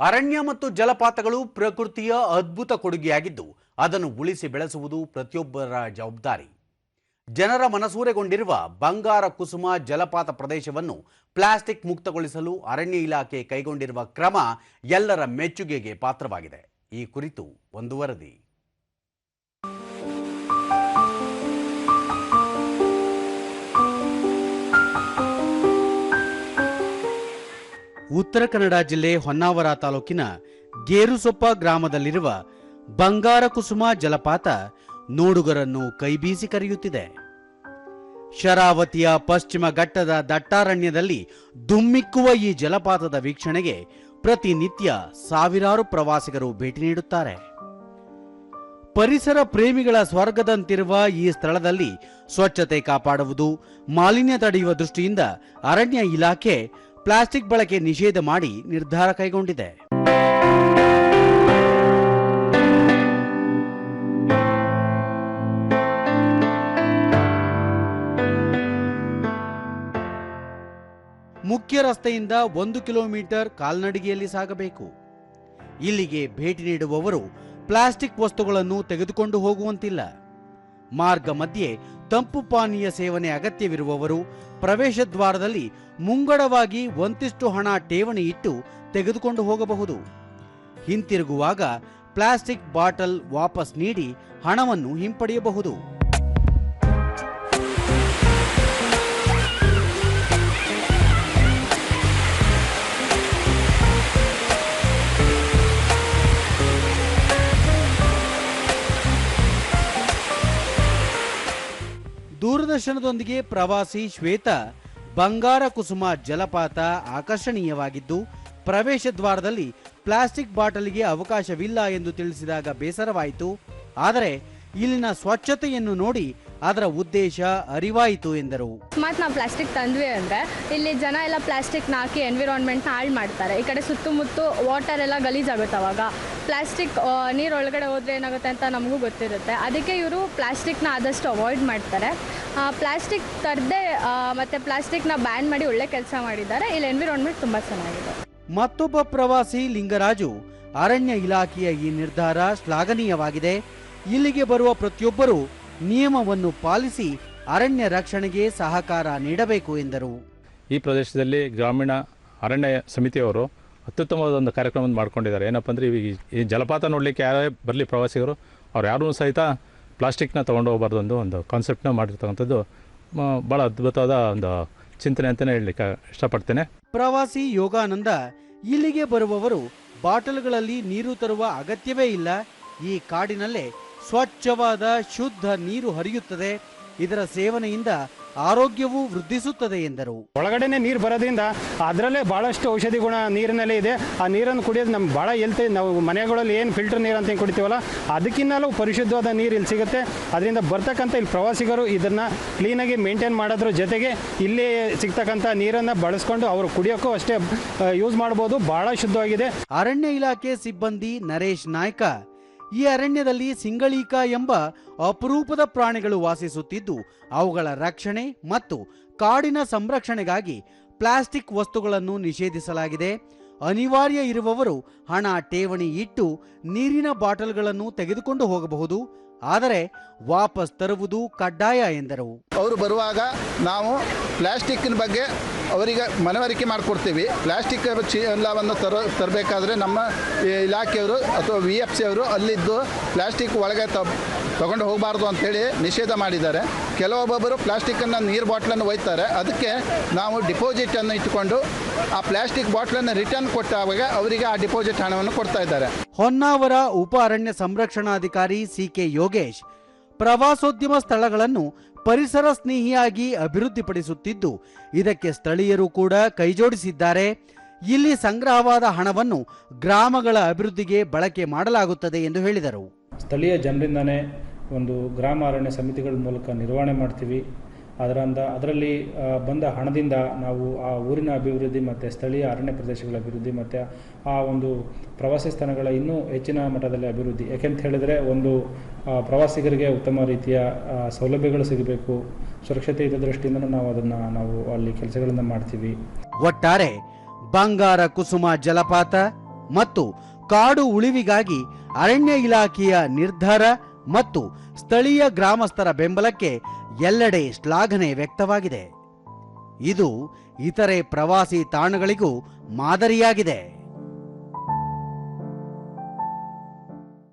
ಅರಣ್ಯ ಮತ್ತು ಜಲಪಾತಗಳು ಪ್ರಕೃತಿಯ ಅದ್ಭುತ ಕೊಡುಗೆಯಾಗಿದ್ದು, ಅದನ್ನು ಉಳಿಸಿ ಬೆಳೆಸುವುದು ಪ್ರತಿಯೊಬ್ಬರ ಜವಾಬ್ದಾರಿ. ಜನರ ಮನಸೂರೆಗೊಂಡಿರುವ ಬಂಗಾರ ಕುಸುಮ ಜಲಪಾತ ಪ್ರದೇಶವನ್ನು ಪ್ಲಾಸ್ಟಿಕ್ ಮುಕ್ತಗೊಳಿಸಲು ಅರಣ್ಯ ಇಲಾಖೆ ಕೈಗೊಂಡಿರುವ ಕ್ರಮ ಎಲ್ಲರ ಮೆಚ್ಚುಗೆಗೆ ಪಾತ್ರವಾಗಿದೆ. ಈ ಕುರಿತು ಒಂದು ವರದಿ. ಉತ್ತರ ಕನ್ನಡ ಜಿಲ್ಲೆ ಹೊನ್ನಾವರ ತಾಲೂಕಿನ ಗೇರುಸೊಪ್ಪ ಗ್ರಾಮದಲ್ಲಿರುವ ಬಂಗಾರ ಕುಸುಮ ಜಲಪಾತ ನೋಡುಗರನ್ನು ಕೈಬೀಸಿ ಕರೆಯುತ್ತಿದೆ. ಶರಾವತಿಯ ಪಶ್ಚಿಮ ಘಟ್ಟದ ದಟ್ಟಾರಣ್ಯದಲ್ಲಿ ದುಮ್ಮಿಕ್ಕುವ ಈ ಜಲಪಾತದ ವೀಕ್ಷಣೆಗೆ ಪ್ರತಿನಿತ್ಯ ಸಾವಿರಾರು ಪ್ರವಾಸಿಗರು ಭೇಟಿ ನೀಡುತ್ತಾರೆ. ಪರಿಸರ ಪ್ರೇಮಿಗಳ ಸ್ವರ್ಗದಂತಿರುವ ಈ ಸ್ಥಳದಲ್ಲಿ ಸ್ವಚ್ಛತೆ ಕಾಪಾಡುವುದು, ಮಾಲಿನ್ಯ ತಡೆಯುವ ದೃಷ್ಟಿಯಿಂದ ಅರಣ್ಯ ಇಲಾಖೆ ಪ್ಲಾಸ್ಟಿಕ್ ಬಳಕೆ ನಿಷೇಧ ಮಾಡಿ ನಿರ್ಧಾರ ಕೈಗೊಂಡಿದೆ. ಮುಖ್ಯ ರಸ್ತೆಯಿಂದ ಒಂದು ಕಿಲೋಮೀಟರ್ ಕಾಲ್ನಡಿಗೆಯಲ್ಲಿ ಸಾಗಬೇಕು. ಇಲ್ಲಿಗೆ ಭೇಟಿ ನೀಡುವವರು ಪ್ಲಾಸ್ಟಿಕ್ ವಸ್ತುಗಳನ್ನು ತೆಗೆದುಕೊಂಡು ಹೋಗುವಂತಿಲ್ಲ. ಮಾರ್ಗ ಮಧ್ಯೆ ತಂಪು ಪಾನೀಯ ಸೇವನೆ ಅಗತ್ಯವಿರುವವರು ಪ್ರವೇಶ ದ್ವಾರದಲ್ಲಿ ಮುಂಗಡವಾಗಿ ಒಂತಿಷ್ಟು ಹಣ ಠೇವಣಿ ಇಟ್ಟು ತೆಗೆದುಕೊಂಡು ಹೋಗಬಹುದು. ಹಿಂತಿರುಗುವಾಗ ಪ್ಲಾಸ್ಟಿಕ್ ಬಾಟಲ್ ವಾಪಸ್ ನೀಡಿ ಹಣವನ್ನು ಹಿಂಪಡೆಯಬಹುದು. ದೂರದರ್ಶನದೊಂದಿಗೆ ಪ್ರವಾಸಿ ಶ್ವೇತಾ, ಬಂಗಾರ ಕುಸುಮ ಜಲಪಾತ ಆಕರ್ಷಣೀಯವಾಗಿದ್ದು, ಪ್ರವೇಶ ದ್ವಾರದಲ್ಲಿ ಪ್ಲಾಸ್ಟಿಕ್ ಬಾಟಲಿಗೆ ಅವಕಾಶವಿಲ್ಲ ಎಂದು ತಿಳಿಸಿದಾಗ ಬೇಸರವಾಯಿತು. ಆದರೆ ಇಲ್ಲಿನ ಸ್ವಚ್ಛತೆಯನ್ನು ನೋಡಿ ಅದರ ಉದ್ದೇಶ ಅರಿವಾಯಿತು ಎಂದರು. ಅಕಸ್ಮಾತ್ ನಾವು ಪ್ಲಾಸ್ಟಿಕ್ ತಂದ್ವಿ ಅಂದರೆ ಇಲ್ಲಿ ಜನ ಎಲ್ಲ ಪ್ಲಾಸ್ಟಿಕ್ನ ಹಾಕಿ ಎನ್ವಿರಾನ್ಮೆಂಟ್ನ ಹಾಳು ಮಾಡ್ತಾರೆ. ಈ ಕಡೆ ಸುತ್ತಮುತ್ತ ವಾಟರ್ ಎಲ್ಲ ಗಲೀಜಾಗುತ್ತೆ ಅವಾಗ. ಪ್ಲಾಸ್ಟಿಕ್ ನೀರು ಒಳಗಡೆ ಹೋದ್ರೆ ಏನಾಗುತ್ತೆ ಅಂತ ನಮಗೂ ಗೊತ್ತಿರುತ್ತೆ. ಅದಕ್ಕೆ ಇವರು ಪ್ಲಾಸ್ಟಿಕ್ನ ಆದಷ್ಟು ಅವಾಯ್ಡ್ ಮಾಡ್ತಾರೆ. ಪ್ಲಾಸ್ಟಿಕ್ ತರದೆ ಮತ್ತು ಪ್ಲಾಸ್ಟಿಕ್ನ ಬ್ಯಾನ್ ಮಾಡಿ ಒಳ್ಳೆ ಕೆಲಸ ಮಾಡಿದ್ದಾರೆ. ಇಲ್ಲಿ ಎನ್ವಿರಾನ್ಮೆಂಟ್ ತುಂಬ ಚೆನ್ನಾಗಿದೆ. ಮತ್ತೊಬ್ಬ ಪ್ರವಾಸಿ ಲಿಂಗರಾಜು ಅರಣ್ಯ ಇಲಾಖೆಯ ಈ ನಿರ್ಧಾರ ಶ್ಲಾಘನೀಯವಾಗಿದೆ. ಇಲ್ಲಿಗೆ ಬರುವ ಪ್ರತಿಯೊಬ್ಬರೂ ನಿಯಮವನ್ನು ಪಾಲಿಸಿ ಅರಣ್ಯ ರಕ್ಷಣೆಗೆ ಸಹಕಾರ ನೀಡಬೇಕು ಎಂದರು. ಈ ಪ್ರದೇಶದಲ್ಲಿ ಗ್ರಾಮೀಣ ಅರಣ್ಯ ಸಮಿತಿಯವರು ಅತ್ಯುತ್ತಮವಾದ ಒಂದು ಕಾರ್ಯಕ್ರಮವನ್ನು ಮಾಡ್ಕೊಂಡಿದ್ದಾರೆ. ಏನಪ್ಪ ಅಂದರೆ ಈ ಈ ಜಲಪಾತ ನೋಡಲಿಕ್ಕೆ ಯಾರೇ ಬರಲಿ ಪ್ರವಾಸಿಗರು, ಅವ್ರು ಯಾರೂ ಸಹಿತ ಪ್ಲಾಸ್ಟಿಕ್ನ ತೊಗೊಂಡು ಹೋಗಬಾರ್ದು ಒಂದು ಒಂದು ಕಾನ್ಸೆಪ್ಟ್ನ ಮಾಡಿರ್ತಕ್ಕಂಥದ್ದು ಭಾಳ ಅದ್ಭುತವಾದ ಒಂದು ಚಿಂತನೆ ಅಂತಲೇ ಹೇಳಲಿಕ್ಕೆ ಇಷ್ಟಪಡ್ತೇನೆ. ಪ್ರವಾಸಿ ಯೋಗಾನಂದ ಇಲ್ಲಿಗೆ ಬರುವವರು ಬಾಟಲ್ಗಳಲ್ಲಿ ನೀರು ತರುವ ಅಗತ್ಯವೇ ಇಲ್ಲ. ಈ ಕಾಡಿನಲ್ಲೇ ಸ್ವಚ್ಛವಾದ ಶುದ್ಧ ನೀರು ಹರಿಯುತ್ತದೆ. ಇದರ ಸೇವನೆಯಿಂದ ಆರೋಗ್ಯವೂ ವೃದ್ಧಿಸುತ್ತದೆ ಎಂದರು. ಒಳಗಡೆನೆ ನೀರು ಬರೋದ್ರಿಂದ ಅದರಲ್ಲೇ ಬಹಳಷ್ಟು ಔಷಧಿ ಗುಣ ನೀರಿನಲ್ಲೇ ಇದೆ. ಆ ನೀರನ್ನು ಕುಡಿಯೋದು ನಮ್ಗೆ ಭಾಳ ಹೆಲ್ತ್ ನಾವು ಮನೆಗಳಲ್ಲಿ ಏನು ಫಿಲ್ಟರ್ ನೀರು ಅಂತ ಏನ್ ಕುಡಿತೀವಲ್ಲ ಅದಕ್ಕಿಂತಲೂ ಪರಿಶುದ್ಧವಾದ ನೀರು ಇಲ್ಲಿ ಸಿಗುತ್ತೆ. ಅದರಿಂದ ಬರ್ತಕ್ಕಂಥ ಇಲ್ಲಿ ಪ್ರವಾಸಿಗರು ಇದನ್ನು ಕ್ಲೀನಾಗಿ ಮೇಂಟೈನ್ ಮಾಡೋದ್ರ ಜೊತೆಗೆ ಇಲ್ಲಿ ಸಿಗ್ತಕ್ಕಂಥ ನೀರನ್ನು ಬಳಸ್ಕೊಂಡು ಅವರು ಕುಡಿಯೋಕ್ಕೂ ಅಷ್ಟೇ ಯೂಸ್ ಮಾಡ್ಬೋದು. ಬಹಳ ಶುದ್ಧವಾಗಿದೆ. ಅರಣ್ಯ ಇಲಾಖೆ ಸಿಬ್ಬಂದಿ ನರೇಶ್ ನಾಯ್ಕ ಈ ಅರಣ್ಯದಲ್ಲಿ ಸಿಂಗಳೀಕ ಎಂಬ ಅಪರೂಪದ ಪ್ರಾಣಿಗಳು ವಾಸಿಸುತ್ತಿದ್ದು, ಅವುಗಳ ರಕ್ಷಣೆ ಮತ್ತು ಕಾಡಿನ ಸಂರಕ್ಷಣೆಗಾಗಿ ಪ್ಲಾಸ್ಟಿಕ್ ವಸ್ತುಗಳನ್ನು ನಿಷೇಧಿಸಲಾಗಿದೆ. ಅನಿವಾರ್ಯ ಇರುವವರು ಹಣ ಠೇವಣಿ ಇಟ್ಟು ನೀರಿನ ಬಾಟಲ್ಗಳನ್ನು ತೆಗೆದುಕೊಂಡು ಹೋಗಬಹುದು. ಆದರೆ ವಾಪಸ್ ತರುವುದು ಕಡ್ಡಾಯ ಎಂದರು. ಅವರು ಬರುವಾಗ ನಾವು ಪ್ಲಾಸ್ಟಿಕ್ಕಿನ ಬಗ್ಗೆ ಅವರಿಗೆ ಮನವರಿಕೆ ಮಾಡಿಕೊಡ್ತೀವಿ. ಪ್ಲಾಸ್ಟಿಕ್ ಚೀಲವನ್ನು ತರ ತರೋ ತರಬೇಕಾದ್ರೆ ನಮ್ಮ ಇಲಾಖೆಯವರು ಅಥವಾ ವಿ ಎಫ್ ಸಿ ಅವರು ಅಲ್ಲಿದ್ದು ಪ್ಲಾಸ್ಟಿಕ್ ಒಳಗೆ ತ ತಗೊಂಡು ಹೋಗಬಾರ್ದು ಅಂತೇಳಿ ನಿಷೇಧ ಮಾಡಿದ್ದಾರೆ. ಕೆಲವೊಬ್ಬೊಬ್ಬರು ಪ್ಲಾಸ್ಟಿಕ್ಕನ್ನು ನೀರು ಬಾಟ್ಲನ್ನು ಒಯ್ತಾರೆ. ಅದಕ್ಕೆ ನಾವು ಡಿಪಾಸಿಟನ್ನು ಇಟ್ಟುಕೊಂಡು ಆ ಪ್ಲಾಸ್ಟಿಕ್ ಬಾಟ್ಲನ್ನು ರಿಟರ್ನ್ ಕೊಟ್ಟಾಗ ಅವರಿಗೆ ಆ ಡಿಪಾಸಿಟ್ ಹಣವನ್ನು ಕೊಡ್ತಾ ಇದ್ದಾರೆ. ಹೊನ್ನಾವರ ಉಪ ಅರಣ್ಯ ಸಂರಕ್ಷಣಾಧಿಕಾರಿ ಸಿ ಕೆ ಯೋಗೇಶ್ ಪ್ರವಾಸೋದ್ಯಮ ಸ್ಥಳಗಳನ್ನು ಪರಿಸರ ಸ್ನೇಹಿಯಾಗಿ ಅಭಿವೃದ್ಧಿಪಡಿಸುತ್ತಿದ್ದು, ಇದಕ್ಕೆ ಸ್ಥಳೀಯರು ಕೂಡ ಕೈಜೋಡಿಸಿದ್ದಾರೆ. ಇಲ್ಲಿ ಸಂಗ್ರಹವಾದ ಹಣವನ್ನು ಗ್ರಾಮಗಳ ಅಭಿವೃದ್ಧಿಗೆ ಬಳಕೆ ಮಾಡಲಾಗುತ್ತದೆ ಎಂದು ಹೇಳಿದರು. ಸ್ಥಳೀಯ ಜನರಿಂದನೇ ಒಂದು ಗ್ರಾಮ ಅರಣ್ಯ ಸಮಿತಿಗಳ ಮೂಲಕ ನಿರ್ವಹಣೆ ಮಾಡ್ತೀವಿ. ಅದರಿಂದ ಅದರಲ್ಲಿ ಬಂದ ಹಣದಿಂದ ನಾವು ಆ ಊರಿನ ಅಭಿವೃದ್ಧಿ ಮತ್ತು ಸ್ಥಳೀಯ ಅರಣ್ಯ ಪ್ರದೇಶಗಳ ಅಭಿವೃದ್ಧಿ ಮತ್ತು ಆ ಒಂದು ಪ್ರವಾಸಿ ಸ್ಥಾನಗಳ ಇನ್ನೂ ಹೆಚ್ಚಿನ ಮಟ್ಟದಲ್ಲಿ ಅಭಿವೃದ್ಧಿ. ಯಾಕೆಂತ ಹೇಳಿದರೆ ಒಂದು ಪ್ರವಾಸಿಗರಿಗೆ ಉತ್ತಮ ರೀತಿಯ ಸೌಲಭ್ಯಗಳು ಸಿಗಬೇಕು. ಸುರಕ್ಷತೆ ಇದ್ದ ದೃಷ್ಟಿಯಿಂದ ನಾವು ಅದನ್ನು, ನಾವು ಅಲ್ಲಿ ಕೆಲಸಗಳನ್ನು ಮಾಡ್ತೀವಿ. ಒಟ್ಟಾರೆ ಬಂಗಾರ, ಕುಸುಮ, ಜಲಪಾತ ಮತ್ತು ಕಾಡು ಉಳಿವಿಗಾಗಿ ಅರಣ್ಯ ಇಲಾಖೆಯ ನಿರ್ಧಾರ ಮತ್ತು ಸ್ಥಳೀಯ ಗ್ರಾಮಸ್ಥರ ಬೆಂಬಲಕ್ಕೆ ಎಲ್ಲೆಡೆ ಶ್ಲಾಘನೆ ವ್ಯಕ್ತವಾಗಿದೆ. ಇದು ಇತರೆ ಪ್ರವಾಸಿ ತಾಣಗಳಿಗೂ ಮಾದರಿಯಾಗಿದೆ.